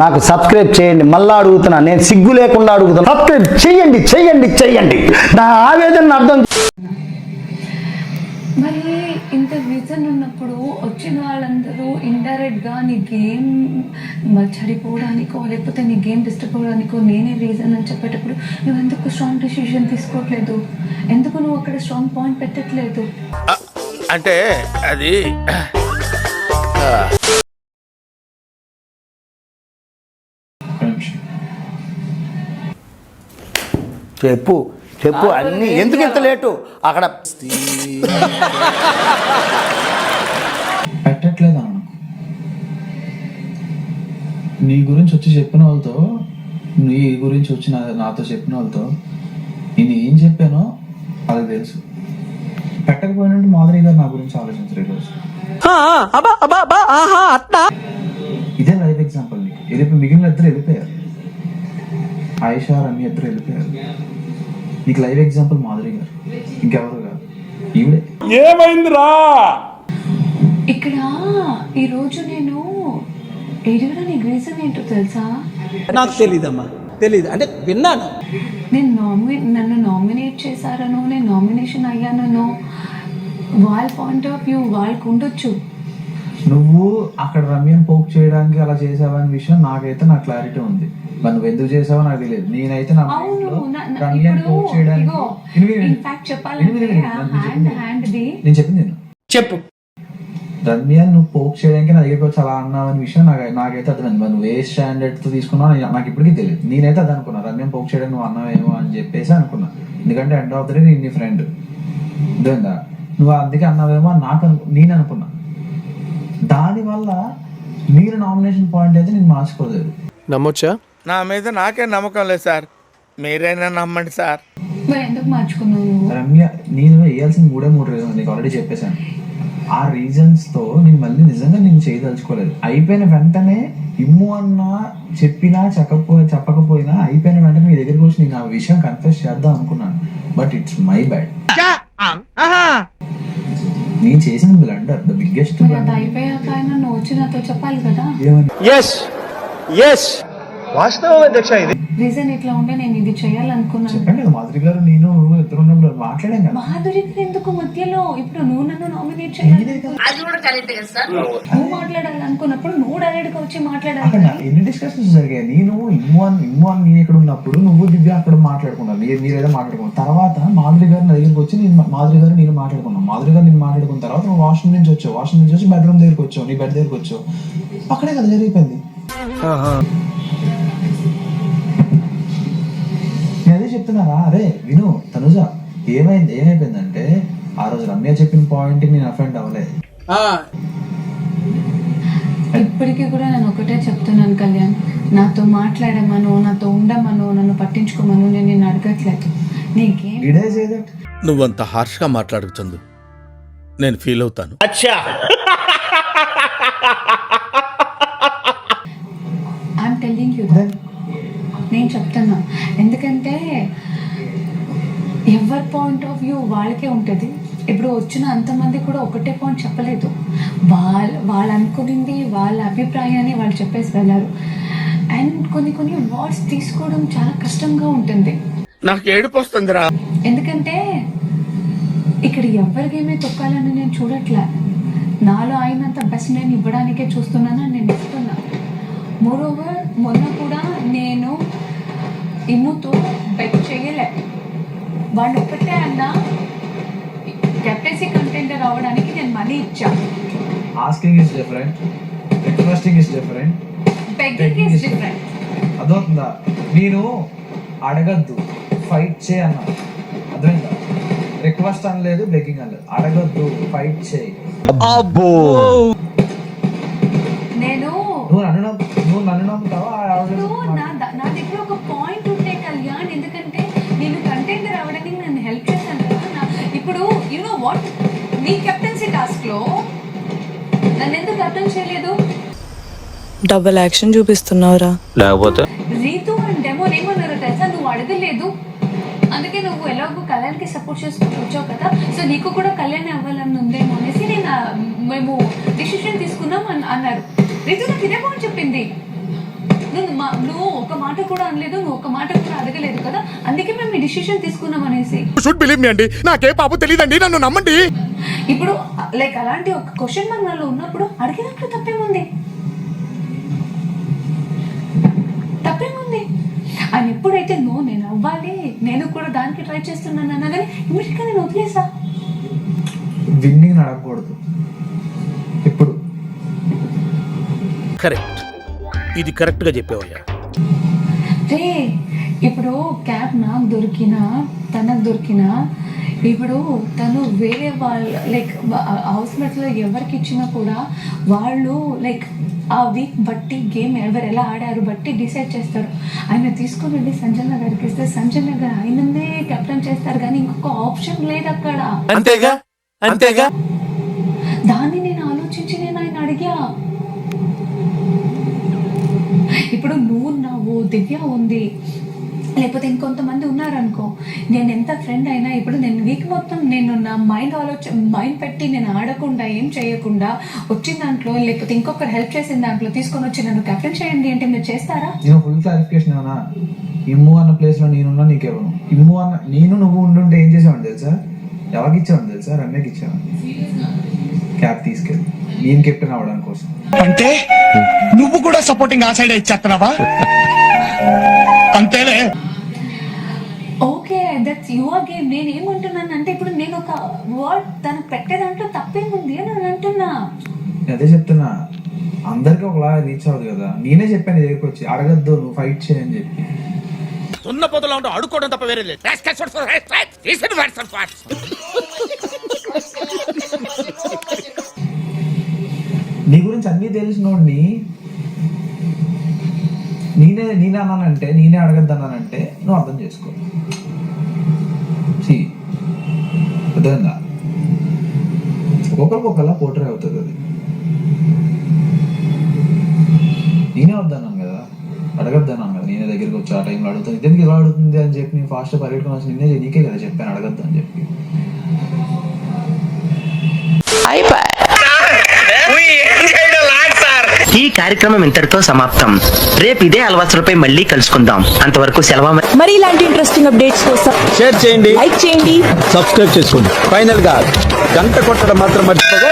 నాకు సబ్స్క్రైబ్ చేయండి. మళ్ళా అడుగుతున్నా. నేను సిగ్గు లేకుండా అడుగుతున్నా. సబ్స్క్రైబ్ చేయండి చేయండి చేయండి. నా ఆవేదన అర్థం మరి ఇంత రీజన్ ఉన్నప్పుడు వచ్చిన వాళ్ళందరూ ఇండైరెక్ట్గా నీ గేమ్ చెడిపోవడానికో లేకపోతే నీ గేమ్ డిస్టర్బ్ అవ్వడానికో నేనే రీజన్ అని చెప్పేటప్పుడు నువ్వు ఎందుకు స్ట్రాంగ్ డిసిషన్ తీసుకోవట్లేదు ఎందుకు నువ్వు అక్కడ స్ట్రాంగ్ పాయింట్ పెట్టట్లేదు? అంటే అది చెప్పు చెప్పు అన్ని ఎందుకు ఇంత లేటు? అక్కడ పెట్టట్లేదు అన్న నీ గురించి వచ్చి చెప్పిన వాళ్ళతో నీ గురించి వచ్చి నా నాతో చెప్పిన వాళ్ళతో నేను ఏం చెప్పానో వాళ్ళకి తెలుసు. పెట్టకపోయినట్టు మాధురి గారు నా గురించి ఆలోచించరు ఈరోజు ఇదే లైఫ్ ఎగ్జాంపుల్ నీకు. వెళ్ళిపోయి మిగిలిన ఇద్దరు వెళ్ళిపోయారు. ఆయిషా రమ్య ఇద్దరు వెళ్ళిపోయారు. నీకు లైవ్ ఎగ్జాంపుల్ మాధురి గారు ఇంకెవరు కాదు ఈవిడే. ఇక్కడ ఈ రోజు నేను ఏడవడానికి రీజన్ ఏంటో తెలుసా? నాకు తెలీదమ్మా తెలీదు. అంటే విన్నాను. నేను నామి నన్ను నామినేట్ చేశారనో నేను నామినేషన్ అయ్యానో వాళ్ళ పాయింట్ ఆఫ్ వ్యూ వాళ్ళకు ఉండొచ్చు. నువ్వు అక్కడ రమ్యను పోక్ చేయడానికి అలా చేసావనే విషయం నాకైతే నా క్లారిటీ ఉంది. మరి నువ్వు ఎందుకు చేసావో నాకు తెలియదు. నేనైతే నా మైండ్లో పోక్ చేయడానికి నేను హ్యాండ్ చెప్పింది. నేను చెప్పు. రమ్య నువ్వు పోక్ చేయడానికి నా దగ్గరికి వచ్చి అలా అన్నావు అనే విషయం నాకు నాకైతే అర్థమైంది. మరి నువ్వు ఏ స్టాండర్డ్తో తీసుకున్నావు అని నాకు ఇప్పటికీ తెలియదు. నేనైతే అది అనుకున్నా. రమ్య పోక్ చేయడానికి నువ్వు అన్నావేమో అని చెప్పేసి అనుకున్నా. ఎందుకంటే ఎండ్ ఆఫ్ ద డే నేను నీ ఫ్రెండ్ అర్థమైందా నువ్వు అందుకే అన్నావేమో అని నాకు అను నేను అనుకున్నా. దానివల్ల మీరు నామినేషన్ పాయింట్ అయితే నేను మార్చుకోలేదు. నమ్మొచ్చా? నా మీద నాకే నమ్మకం లేదు సార్. మీరైనా నమ్మండి సార్. మరి ఎందుకు మార్చుకున్నావు? రమ్య నేను వేయాల్సిన మూడే మూడు రీజన్స్ నీకు ఆల్రెడీ చెప్పేశాను. ఆ రీజన్స్తో నేను మళ్ళీ నిజంగా నేను చేయదలుచుకోలేదు. అయిపోయిన వెంటనే ఇమ్ము అన్నా చెప్పినా చెప్పకపో చెప్పకపోయినా అయిపోయిన వెంటనే మీ దగ్గరికి వచ్చి నేను ఆ విషయం కన్ఫెస్ చేద్దాం అనుకున్నాను. బట్ ఇట్స్ మై బ్యాడ్ నేను చేసిన బ్లండర్ ద బిగ్గెస్ట్ అయిపోయాక ఆయన నువ్వు వచ్చి నాతో చెప్పాలి కదా? ఏమని? ఎస్ ఎస్ రీజన్ ఇట్లా ఉంటే నేను ఇది చేయాలనుకున్నాను. చెప్పండి కదా మాధురి గారు నేను ఇద్దరు ఉన్నప్పుడు మాట్లాడాం కదా. మాధురి ఎందుకు మధ్యలో? ఇప్పుడు నువ్వు నన్ను నామినేట్ చేయాలి. నువ్వు మాట్లాడాలనుకున్నప్పుడు నువ్వు డైరెక్ట్గా వచ్చి మాట్లాడాలి అక్కడ ఎన్ని డిస్కషన్స్ జరిగాయి? నేను ఇమ్మాన్ ఇమ్మాన్ నేను ఇక్కడ ఉన్నప్పుడు నువ్వు దివ్య అక్కడ మాట్లాడుకున్నాను మీరు మీరేదో మాట్లాడుకున్నాను తర్వాత మాధురి గారు నా దగ్గరికి వచ్చి నేను మాధురి గారు నేను మాట్లాడుకున్నాను. మాధురి గారు నేను మాట్లాడుకున్న తర్వాత నువ్వు వాష్రూమ్ నుంచి వచ్చావు. వాష్రూమ్ నుంచి వచ్చి బెడ్రూమ్ దగ్గరికి వచ్చావు. నీ బెడ్ దగ్గరికి వచ్చావు. అక్కడే కదా జరిగిపోయింది. చెప్తున్నారా అరే విను తనుజ ఏమైంది? ఏమైపోయిందంటే ఆ రోజు రమ్య చెప్పిన పాయింట్ నేను అఫెండ్ అవ్వలేదు. ఆ, ఇప్పటికీ కూడా నేను ఒకటే చెప్తున్నాను కళ్యాణ్. నాతో మాట్లాడమను నాతో ఉండమను నన్ను పట్టించుకోమను నేను నిన్ను అడగట్లేదు. నీకేం? నువ్వంత హార్ష్గా మాట్లాడుతుంది నేను ఫీల్ అవుతాను. ఐఎమ్ టెల్లింగ్ యూ నేను చెప్తున్నా. ఎందుకంటే ఎవరి పాయింట్ ఆఫ్ వ్యూ వాళ్ళకే ఉంటుంది. ఇప్పుడు వచ్చిన అంతమంది కూడా ఒకటే పాయింట్ చెప్పలేదు. వాళ్ళ వాళ్ళు అనుకునింది వాళ్ళ అభిప్రాయాన్ని వాళ్ళు చెప్పేసి వెళ్ళారు అండ్ కొన్ని కొన్ని వర్డ్స్ తీసుకోవడం చాలా కష్టంగా ఉంటుంది. నాకు ఏడుపు వస్తుందిరా. ఎందుకంటే ఇక్కడ ఎవరికేమీ తొక్కాలని నేను చూడట్లే. నాలో అయినంత బెస్ట్ నేను ఇవ్వడానికే చూస్తున్నానని నేను ఇస్తున్నా మోరోవర్ మొన్న కూడా నేను ఇమ్ముతో వాళ్ళు ఒక్కటే అన్న కెప్టెన్సీ కంటెండర్ అవ్వడానికి నేను మనీ ఇచ్చా. Asking is different requesting is different begging is different అర్థమవుతుందా? నేను అడగద్దు. ఫైట్ చేయి అన్నా. అర్థమైందా? రిక్వెస్ట్ అనలేదు బెగ్గింగ్ అనలేదు. అడగద్దు ఫైట్ చేయి. నేను నువ్వు నన్ను నువ్వు నన్ను నమ్ముతావా? నీ కెప్టెన్సీ టాస్క్లో నన్ను ఎందుకు అర్థం చేయలేదు? డబుల్ యాక్షన్ చూపిస్తున్నావురా. లేకపోతే? రీతు అండ్ డెమో ఏమన్నారు తెలుసా? నువ్వు అడగలేదు. అందుకే నువ్వు ఎలాగో కళ్యాణ్కి సపోర్ట్ చేసుకుంటూ వచ్చావు కదా. సో నీకు కూడా కళ్యాణ్ అవ్వాలని ఉందేమో అనేసి నేను మేము డిసిషన్ తీసుకున్నాం అన్- అన్నారు. రీతు నాకు ఇదే చెప్పింది. నువ్వు మా- నువ్వు ఒక మాట కూడా అనలేదు. నువ్వు ఒక మాట కూడా అడగలేదు కదా. డిసిషన్ తీసుకున్నాం అనేసి. షుడ్ బిలీవ్ మీ అండి నాకే పాపం తెలియదండి నన్ను నమ్మండి. ఇప్పుడు లైక్ అలాంటి ఒక క్వశ్చన్ మార్క్ నాలో ఉన్నప్పుడు అడిగినప్పుడు తప్పేముంది? తప్పేముంది? ఆయన ఎప్పుడైతే నో నేను అవ్వాలి నేను కూడా దానికి ట్రై చేస్తున్నాను అన్నా కానీ ఇమీడియట్గా నేను వదిలేసా? విన్నింగ్ అడగకూడదు. ఇప్పుడు. కరెక్ట్ ఇది కరెక్ట్గా చెప్పావయ్యా. రే ఇప్పుడు క్యాబ్ నాకు దొరికినా తనకు దొరికినా ఇప్పుడు తను వేరే వాళ్ళ లైక్ హౌస్ మేట్స్లో ఎవరికి ఇచ్చినా కూడా వాళ్ళు లైక్ ఆ వీక్ బట్టి గేమ్ ఎవరు ఎలా ఆడారు బట్టి డిసైడ్ చేస్తారు. ఆయన తీసుకొని వెళ్ళి సంజన గారికి ఇస్తే సంజన గారు ఆయననే కెప్టెన్ చేస్తారు కానీ ఇంకొక ఆప్షన్ లేదు అక్కడ. అంతేగా? అంతేగా? దాన్ని నేను ఆలోచించి నేను ఆయన అడిగా. ఇప్పుడు నువ్వు ఉన్నావు దివ్య ఉంది. లేకపోతే ఇంకొంతమంది ఉన్నారనుకో నేను ఎంత ఫ్రెండ్ అయినా ఇప్పుడు నేను వీక్ మొత్తం నేను నా మైండ్ ఆలోచన మైండ్ పెట్టి నేను ఆడకుండా ఏం చేయకుండా వచ్చిన దాంట్లో లేకపోతే ఇంకొకరు హెల్ప్ చేసిన దాంట్లో తీసుకొని వచ్చి నన్ను కెప్టెన్ చేయండి అంటే మీరు చేస్తారా? నేను ఫుల్ క్లారిఫికేషన్ ఏమన్నా? ఇమ్ము అన్న ప్లేస్లో నేనున్నా నీకెవరు ఇమ్ము అన్న నేను నువ్వు ఉండుంటే ఏం చేసావని తెలుసా? ఎవరికి ఇచ్చావని తెలుసా? రమ్యకి ఇచ్చావని క్యాప్ తీసుకెళ్ళి. నేను కెప్టెన్ అవ్వడానికి కోసం. అంటే నువ్వు కూడా సపోర్టింగ్ ఆ సైడ్ ఇచ్చేస్తున్నావా అంతేలే. ఓకే దట్స్ యువర్ గేమ్ నేను ఏమంటున్నాను అంటే ఇప్పుడు నేను ఒక వర్డ్ తనకు పెట్టే దాంట్లో తప్పేముంది అని నేను అంటున్నా. నేను అదే చెప్తున్నా. అందరికి ఒకలా రీచ్ అవ్వదు కదా. నేనే చెప్పాను దగ్గరికి వచ్చి అడగద్దు నువ్వు ఫైట్ చేయని చెప్పి. ఉన్న పొదలో ఉంటూ అడుక్కోవడం తప్ప వేరే లేదు. నీ గురించి అన్నీ తెలిసినోడిని నేనే నేనే అన్నానంటే నేనే అడగద్దు అన్నానంటే నువ్వు అర్థం చేసుకో. See, అర్థమైందా? ఒక్కొక్కరికి ఒకలా అవుతుంది అది. నేనే వద్దన్నాను కదా అడగద్దన్నాను కదా నేనే దగ్గరికి వచ్చి ఆ టైంలో అడుగుతాను. ఇదేందుకు ఇలా అడుగుతుంది అని చెప్పి నేను ఫాస్ట్ పరిగెట్టుకుని వచ్చి నిన్నే నీకే కదా చెప్పాను అడగద్దు అని చెప్పి. ఈ కార్యక్రమం ఇంతటితో సమాప్తం. రేపు ఇదే అలవాసులపై మళ్ళీ కలుసుకుందాం. అంతవరకు సెలవు మరి ఇలాంటి ఇంట్రెస్టింగ్ అప్డేట్స్ కోసం షేర్ చేయండి. లైక్ చేయండి. సబ్స్క్రైబ్ చేసుకోండి. ఫైనల్గా గంట కొట్టడం మాత్రం మర్చిపోగా